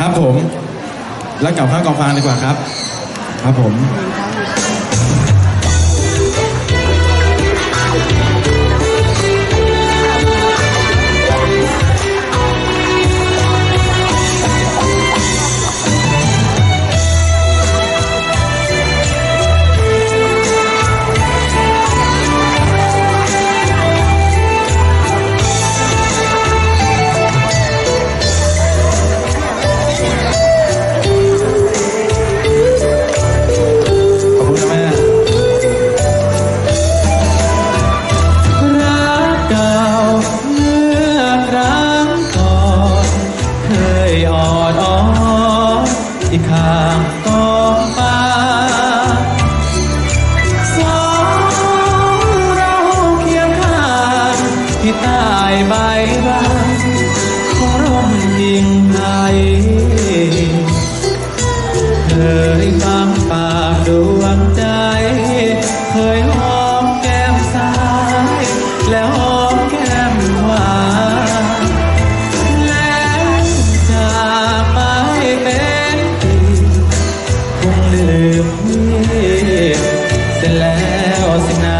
ครับผม แล้วกลับข้าวกองฟางดีกว่าครับ ครับผม มเสร็จแล้วสินะ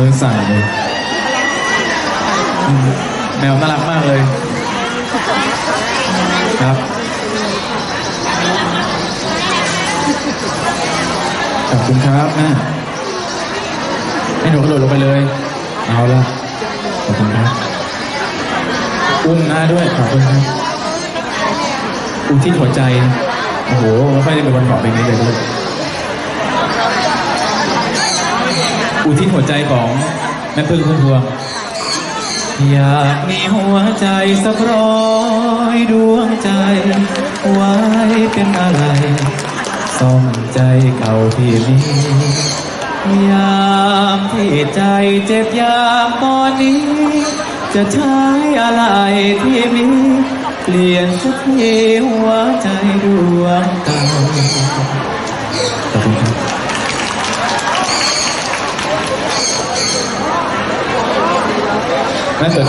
มือสั่นเลยอืมแมวน่ารักมากเลย ครับขอบคุณครับแม่ให้หนูกระโดดลงไปเลย เอาละขอบคุณครับอุ้มหน้าด้วยขอบคุณครับอุทิศหัวใจ โอ้โหไม่ค่อยได้เป็นคนบอกเพลงนี้เลยด้วย อุทิศหัวใจของแม่พึ่งพุ่มพวง อยากมีหัวใจสักร้อยดวงใจ ไว้เป็นอะไรซ่อมใจเก่าที่มียามที่ใจเจ็บยามตอนนี้ จะใช้อะไรที่มี เปลี่ยนสักทีหัวใจดวงเก่า ขอบคุณครับ แม่เปิด